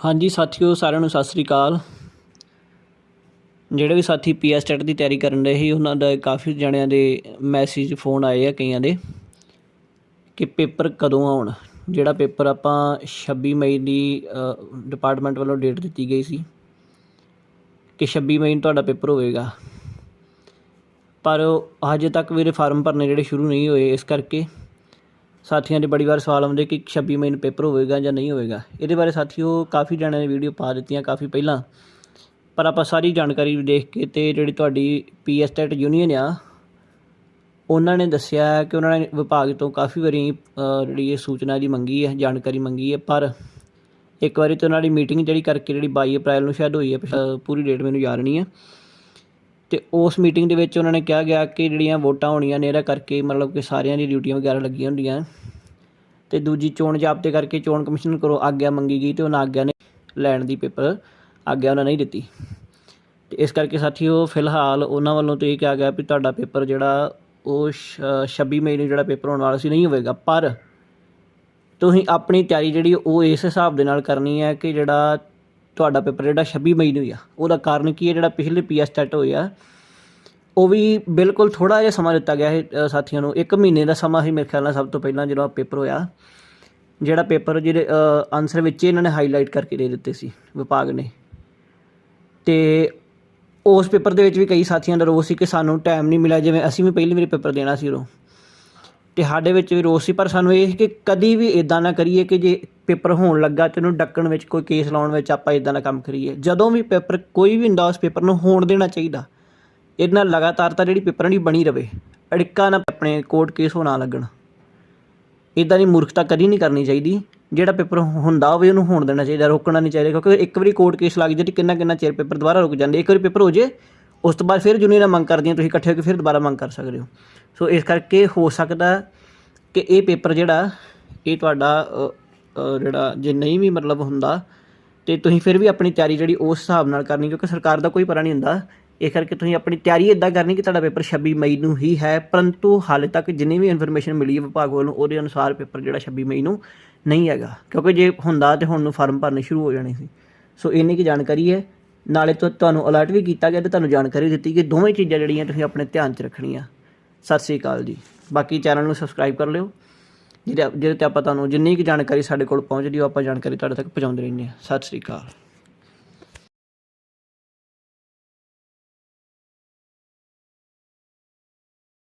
ਹਾਂਜੀ, ਸਾਥੀਓ, ਸਾਰਿਆਂ ਨੂੰ ਸਤਿ ਸ੍ਰੀ ਅਕਾਲ। ਜਿਹੜੇ ਵੀ ਸਾਥੀ ਪੀਐਸ ਟੈਟ ਦੀ ਤਿਆਰੀ ਕਰਨ ਰਹੇ ਸੀ, ਉਹਨਾਂ ਦਾ ਕਾਫੀ ਜਣਿਆਂ ਦੇ ਮੈਸੇਜ ਫੋਨ ਆਏ ਆ ਕਈਆਂ ਦੇ ਕਿ ਪੇਪਰ ਕਦੋਂ ਆਉਣ। ਜਿਹੜਾ ਪੇਪਰ ਆਪਾਂ 26 ਮਈ ਦੀ ਡਿਪਾਰਟਮੈਂਟ ਵੱਲੋਂ ਡੇਟ ਦਿੱਤੀ ਗਈ ਸੀ ਕਿ 26 ਮਈ ਨੂੰ ਤੁਹਾਡਾ ਪੇਪਰ ਹੋਵੇਗਾ। ਪਰ ਉਹ ਹਜੇ ਤੱਕ ਮੇਰੇ ਫਾਰਮ ਭਰਨੇ ਜਿਹੜੇ ਸ਼ੁਰੂ ਨਹੀਂ ਹੋਏ, ਇਸ ਕਰਕੇ ਸਾਥੀਆਂ ਦੇ ਬੜੀ ਵਾਰ ਸਵਾਲ ਆਉਂਦੇ ਕਿ 26 ਮਈ ਨੂੰ ਪੇਪਰ ਹੋਵੇਗਾ ਜਾਂ ਨਹੀਂ ਹੋਵੇਗਾ। ਇਹਦੇ ਬਾਰੇ ਸਾਥੀਓ ਕਾਫੀ ਜਣਿਆਂ ਨੇ ਵੀਡੀਓ ਪਾ ਦਿੱਤੀਆਂ ਕਾਫੀ ਪਹਿਲਾਂ। ਪਰ ਆਪਾਂ ਸਾਰੀ ਜਾਣਕਾਰੀ ਦੇਖ ਕੇ ਤੇ ਜਿਹੜੀ ਤੁਹਾਡੀ ਪੀਐਸ ਟੈਟ ਯੂਨੀਅਨ ਆ, ਉਹਨਾਂ ਨੇ ਦੱਸਿਆ ਕਿ ਉਹਨਾਂ ਨੇ ਵਿਭਾਗ ਤੋਂ ਕਾਫੀ ਵਾਰੀ ਜਿਹੜੀ ਇਹ ਸੂਚਨਾ ਦੀ ਮੰਗੀ ਹੈ, ਜਾਣਕਾਰੀ ਮੰਗੀ ਹੈ। ਪਰ ਇੱਕ ਵਾਰੀ ਤਾਂ ਉਹਨਾਂ ਦੀ ਮੀਟਿੰਗ ਜਿਹੜੀ ਕਰਕੇ ਜਿਹੜੀ 22 ਅਪ੍ਰੈਲ ਨੂੰ ਸ਼ਾਇਦ ਹੋਈ ਹੈ ਪਿਛ- ਪੂਰੀ ਡੇਟ ਮੈਨੂੰ ਯਾਦ ਨਹੀਂ ਹੈ। ਤੇ ਉਸ ਮੀਟਿੰਗ ਦੇ ਵਿੱਚ ਉਹਨਾਂ ਨੇ ਕਿਹਾ ਗਿਆ ਕਿ ਜਿਹੜੀਆਂ ਵੋਟਾਂ ਹੋਣੀਆਂ ਨੇ, ਇਹਦਾ ਕਰਕੇ ਮਤਲਬ ਕਿ ਸਾਰਿਆਂ ਦੀ ਡਿਊਟੀਆਂ ਵਗੈਰਾ ਲੱਗੀਆਂ ਹੁੰਦੀਆਂ। ਤੇ ਦੂਜੀ ਚੋਣ ਜਾਬਤੇ ਕਰਕੇ ਚੋਣ ਕਮਿਸ਼ਨ ਕੋਲੋਂ ਆਗਿਆ ਮੰਗੀ ਗਈ ਤੇ ਉਹਨਾਂ ਆਗਿਆ ਨੇ ਲੈਣ ਦੀ ਪੇਪਰ ਆਗਿਆ ਉਹਨਾਂ ਨਹੀਂ ਦਿੱਤੀ। ਤੇ ਇਸ ਕਰਕੇ ਸਾਥੀਓ, ਫਿਲਹਾਲ ਉਹਨਾਂ ਵੱਲੋਂ ਤੇ ਇਹ ਕਿਹਾ ਗਿਆ ਵੀ ਤੁਹਾਡਾ ਪੇਪਰ ਜਿਹੜਾ, ਉਹ ਸ਼- 26 ਮਈ ਨੂੰ ਜਿਹੜਾ ਪੇਪਰ ਹੋਣ ਵਾਲਾ ਸੀ, ਨਹੀਂ ਹੋਵੇਗਾ। ਪਰ ਤੁਸੀਂ ਆਪਣੀ ਤਿਆਰੀ ਜਿਹੜੀ, ਉਹ ਇਸ ਹਿਸਾਬ ਦੇ ਨਾਲ ਕਰਨੀ ਹੈ ਕਿ ਜਿਹੜਾ ਤੁਹਾਡਾ ਪੇਪਰ ਜਿਹੜਾ 26 ਮਈ ਨੂੰ ਆ। ਉਹਦਾ ਕਾਰਨ ਕੀ ਹੈ? ਜਿਹੜਾ ਪਿਛਲੇ ਪੀਐਸ ਟੈਟ ਹੋਇਆ ਉਹ ਵੀ ਬਿਲਕੁਲ ਥੋੜਾ ਜਿਹਾ ਸਮਾਂ ਦਿੱਤਾ ਗਿਆ ਹੈ ਸਾਥੀਆਂ ਨੂੰ। ਇੱਕ ਮਹੀਨੇ ਦਾ ਸਮਾਂ ਹੀ ਮੇਰੇ ਖਿਆਲ ਨਾਲ ਸਭ ਤੋਂ ਪਹਿਲਾਂ ਜਦੋਂ ਪੇਪਰ ਹੋਇਆ। ਜਿਹੜਾ ਪੇਪਰ ਜਿਹੜੇ ਆਨਸਰ ਵਿੱਚ ਹੀ ਇਹਨਾਂ ਨੇ ਹਾਈਲਾਈਟ ਕਰਕੇ ਦੇ ਦਿੱਤੇ ਸੀ, ਵਿਭਾਗ ਨੇ। ਤੇ ਉਸ ਪੇਪਰ ਦੇ ਵਿੱਚ ਵੀ ਕਈ ਸਾਥੀਆਂ ਦਾ ਰੋਸ ਸੀ ਕਿ ਸਾਨੂੰ ਟਾਈਮ ਨਹੀਂ ਮਿਲਿਆ, ਜਿਵੇਂ ਅਸੀਂ ਵੀ ਪਹਿਲੀ ਵਾਰੀ ਪੇਪਰ ਦੇਣਾ ਸੀ ਉਦੋਂ। ਤੇ ਸਾਡੇ ਵਿੱਚ ਵੀ ਰੋਸ ਸੀ, ਪਰ ਸਾਨੂੰ ਇਹ ਸੀ ਕਿ ਕਦੀ ਵੀ ਇਦਾਂ ਨਾ ਕਰੀਏ ਕਿ ਜੇ ਪੇਪਰ ਹੋਣ ਲੱਗਾ ਤੇ ਉਹਨੂੰ ਡੱਕਣ ਵਿੱਚ, ਕੋਈ ਕੇਸ ਲਾਉਣ ਵਿੱਚ ਆਪਾਂ ਇਦਾਂ ਦਾ ਕੰਮ ਕਰੀਏ। ਜਦੋਂ ਵੀ ਪੇਪਰ ਕੋਈ ਵੀ ਹੁੰਦਾ ਉਸ ਪੇਪਰ ਨੂੰ ਹੋਣ ਦੇਣਾ ਚਾਹੀਦਾ। ਇਹਦੇ ਨਾਲ ਲਗਾਤਾਰਤਾ ਜਿਹੜੀ ਪੇਪਰਾਂ ਦੀ ਬਣੀ ਰਵੇ। ਅੜਿੱਕਾ ਨਾ ਆਪਣੇ ਕੋਰਟ ਕੇਸ ਹੋਣਾ ਲੱਗਣ। ਇਦਾਂ ਦੀ ਮੂਰਖਤਾ ਕਦੀ ਨਹੀਂ ਕਰਨੀ ਚਾਹੀਦੀ। ਜਿਹੜਾ ਪੇਪਰ ਹੁੰਦਾ ਹੋਵੇ ਉਹਨੂੰ ਹੋਣ ਦੇਣਾ ਚਾਹੀਦਾ, ਰੋਕਣਾ ਨਹੀਂ ਚਾਹੀਦਾ। ਕਿਉਂਕਿ ਇੱਕ ਵਾਰੀ ਕੋਰਟ ਕੇਸ ਲੱਗ ਜਾਏ ਤੇ ਕਿੰਨਾ ਕਿੰਨਾ ਚਿਰ ਪੇਪਰ ਦੁਬਾਰਾ ਰੁਕ ਜਾਂਦੇ। ਇੱਕ ਵਾਰੀ ਪੇਪਰ ਹੋ ਜੇ ਉਸ ਤੋਂ ਬਾਅਦ ਫਿਰ ਜੁਨੀਅਰਾਂ ਮੰਗ ਕਰਦੀਆਂ ਤੁਸੀਂ ਇਕੱਠੇ ਹੋ ਕੇ ਫਿਰ ਦੁਬਾਰਾ ਮੰਗ ਕਰ ਸਕਦੇ ਹੋ। ਸੋ ਇਸ ਕਰਕੇ ਹੋ ਸਕਦਾ ਕਿ ਇਹ ਪੇਪਰ ਜਿਹੜਾ, ਇਹ ਤੁਹਾਡਾ ਜਿਹੜਾ ਜੇ ਨਹੀਂ ਵੀ ਮਤਲਬ ਹੁੰਦਾ, ਤੇ ਤੁਸੀਂ ਫਿਰ ਵੀ ਆਪਣੀ ਤਿਆਰੀ ਜਿਹੜੀ ਉਸ ਹਿਸਾਬ ਨਾਲ ਕਰਨੀ, ਕਿਉਂਕਿ ਸਰਕਾਰ ਦਾ ਕੋਈ ਪਤਾ ਨਹੀਂ ਹੁੰਦਾ। ਇਸ ਕਰਕੇ ਤੁਸੀਂ ਆਪਣੀ ਤਿਆਰੀ ਇਦਾਂ ਕਰਨੀ ਕਿ ਤੁਹਾਡਾ ਪੇਪਰ 26 ਮਈ ਨੂੰ ਹੀ ਹੈ, ਪਰੰਤੂ ਹਾਲੇ ਤੱਕ ਜਿੰਨੀ ਵੀ ਇਨਫੋਰਮੇਸ਼ਨ ਮਿਲੀ ਹੈ ਵਿਭਾਗ ਵੱਲੋਂ, ਉਹਦੇ ਅਨੁਸਾਰ ਪੇਪਰ ਜਿਹੜਾ 26 ਮਈ ਨੂੰ ਨਹੀਂ ਹੈਗਾ। ਕਿਉਂਕਿ ਜੇ ਹੁੰਦਾ ਤੇ ਹੁਣ ਨੂੰ ਫਾਰਮ ਭਰਨੇ ਸ਼ੁਰੂ ਹੋ ਜਾਣੇ ਸੀ। ਸੋ ਇੰਨੀ ਕੀ ਜਾਣਕਾਰੀ ਹੈ। ਨਾਲੇ ਤੋਂ, ਤੁਹਾਨੂੰ ਅਲਰਟ ਵੀ ਕੀਤਾ ਗਿਆ ਤੇ ਤੁਹਾਨੂੰ ਜਾਣਕਾਰੀ ਦਿੱਤੀ ਕਿ ਦੋਵੇਂ ਚੀਜ਼ਾਂ ਜਿਹੜੀਆਂ ਤੁਸੀਂ ਆਪਣੇ ਧਿਆਨ 'ਚ ਰੱਖਣੀਆਂ। ਸਤਿ ਸ੍ਰੀ ਅਕਾਲ ਜੀ। ਬਾਕੀ ਚੈਨਲ ਨੂੰ ਸਬਸਕ੍ਰਾਈਬ ਕਰ ਲਿਓ। ਜਿਹਦੇ ਜਿਹਦੇ ਤੇ ਆਪਾਂ ਤੁਹਾਨੂੰ ਜਿੰਨੀ ਕੁ ਜਾਣਕਾਰੀ ਸਾਡੇ ਕੋਲ ਪਹੁੰਚਦੀ ਉਹ ਆਪਾਂ ਜਾਣਕਾਰੀ ਤੁਹਾਡੇ ਤੱਕ ਪਹੁੰਚਾਉਂਦੇ ਰਹਿੰਦੇ ਹਾਂ। ਸਤਿ ਸ੍ਰੀ ਅਕਾਲ।